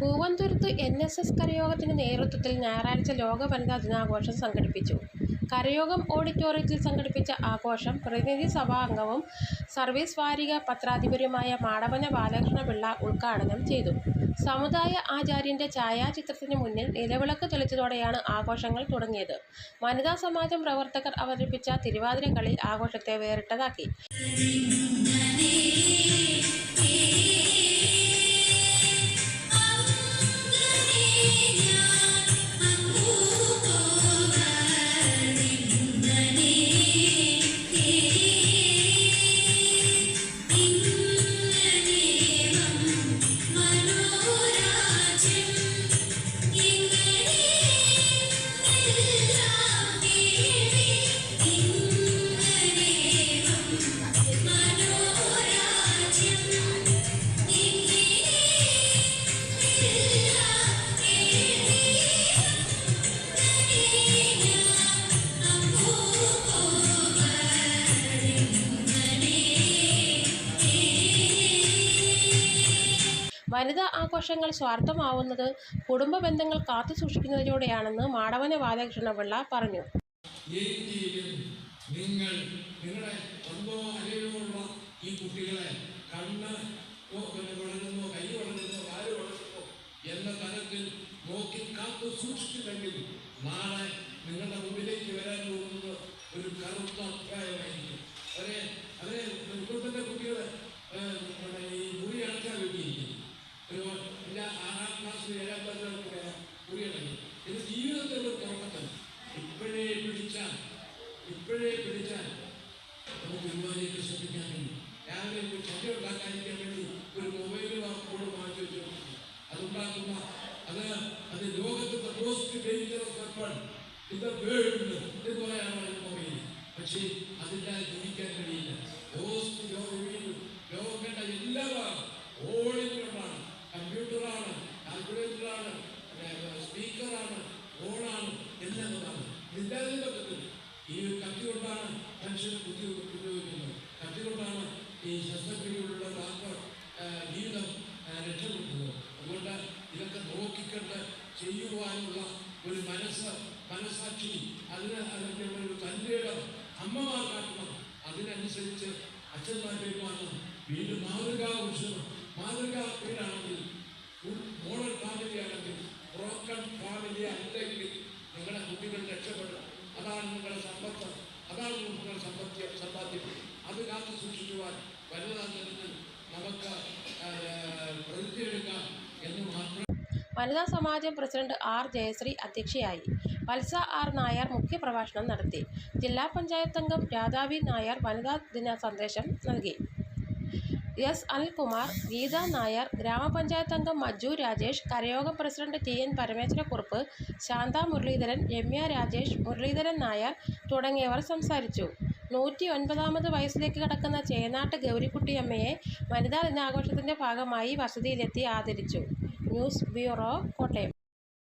Poovanthuruthu N S S കരയോഗത്തിന്റെ നേതൃത്വത്തിൽ ഞായറാഴ്ച ലോക വനിതാ ദിനാഘോഷം സംഘടിപ്പിച്ചു. കരയോഗം ഓഡിറ്റോറിയത്തിൽ സംഘടിപ്പിച്ച ആഘോഷം പ്രതിനിധി സഭാ അംഗവും സർവീസ് വാരിക പത്രാധിപരുമായ മാടവന ബാലകൃഷ്ണപിള്ള ഉദ്ഘാടനം ചെയ്തു. സമുദായ ആചാര്യന്റെ ഛായാചിത്രത്തിന് മുന്നിൽ നിലവിളക്ക് തെളിച്ചതോടെയാണ് ആഘോഷങ്ങൾ തുടങ്ങിയത്. വനിതാ സമാജം പ്രവർത്തകർ അവതരിപ്പിച്ച തിരുവാതിരക്കളി ആഘോഷത്തെ വേറിട്ടതാക്കി. വനിതാ ആഘോഷങ്ങൾ സ്വാർത്ഥമാവുന്നത് കുടുംബ ബന്ധങ്ങൾ കാത്തുസൂക്ഷിക്കുന്നതിലൂടെയാണെന്ന് മാടവന ബാലകൃഷ്ണപിള്ള പറഞ്ഞു. നിങ്ങൾ നിങ്ങളുടെ ഈ കുട്ടികളെ കണ്ണ് നോക്കി കാത്തു നാളെ നിങ്ങളുടെ മുമ്പിലേക്ക് വരാൻ പോകുന്നത് ഒരു കറുത്ത അധ്യായമായിരിക്കും അവരെ കുട്ടികൾ ഈ ഒരു എല്ലാ ആറാം ക്ലാസ് ഏഴാം ക്ലാസ്സിലൊക്കെ വരാം അടയ്ക്കും ഇത് ജീവിതത്തിലുള്ള തുടക്കത്തിൽ ഇപ്പോഴേ പിടിച്ചാൽ ഇപ്പോഴേ പിടിച്ചാൽ നമുക്ക് ഒരുപാടേക്ക് ശ്രദ്ധിക്കാൻ കഴിയും രാവിലെ ഒരു ചതി ഉണ്ടാക്കാതിരിക്കാൻ വേണ്ടി ഒരു മൊബൈൽ കൂടെ മാറ്റി വെച്ചു അതുണ്ടാക്കുന്ന അത് അത് ലോകത്തെ മോസ്റ്റ് ഡേഞ്ചറസ് വെപ്പൺ ഇത് വേൾഡ് എന്ന് പറയാനാണ് മനുഷ്യന് ബുദ്ധി ഉപയോഗിക്കുന്നത് കത്തി കൊണ്ടാണ് ഈ ശസ്ത്രക്രിയയിലുള്ള ഡോക്ടർ ജീവിതം രക്ഷപ്പെടുന്നത്. അതുകൊണ്ട് ഇതൊക്കെ നോക്കിക്കണ്ട് ചെയ്യുവാനുള്ള ഒരു മനസ്സ് മനസ്സാക്ഷി അതിന് അതിന്റെ ഒരു തന്റെയിടം അമ്മമാർ കാട്ടണം അതിനനുസരിച്ച് അച്ഛന്മാരിലേക്ക് വന്ന് വീണ്ടും മാതൃകാ പുരുഷനും മാതൃകാ പേരാണെങ്കിൽ മോഡൽ ഫാമിലി അത് കാത്തു സൂക്ഷിക്കുവാൻ വനിതാ നമുക്ക് എന്ന് മാത്രം വനിതാ സമാജം പ്രസിഡന്റ് ആർ ജയശ്രീ അധ്യക്ഷയായി. വത്സ ആർ നായർ മുഖ്യപ്രഭാഷണം നടത്തി. ജില്ലാ പഞ്ചായത്ത് അംഗം രാധാവി നായർ വനിതാ ദിന സന്ദേശം നൽകി. എസ് അനിൽകുമാർ, ഗീത നായർ, ഗ്രാമപഞ്ചായത്ത് അംഗം Manju Rajesh, കരയോഗ president T N Parameswarakurup, Shantha Muraleedharan, Ramya Rajesh, Muraleedharan Nair തുടങ്ങിയവർ സംസാരിച്ചു. നൂറ്റിയൊൻപതാമത് വയസ്സിലേക്ക് കടക്കുന്ന ചേനാട്ട് ഗൗരിക്കുട്ടിയമ്മയെ വനിതാ ദിനാഘോഷത്തിന്റെ ഭാഗമായി വസതിയിലെത്തി ആദരിച്ചു. News bureau, Kottayam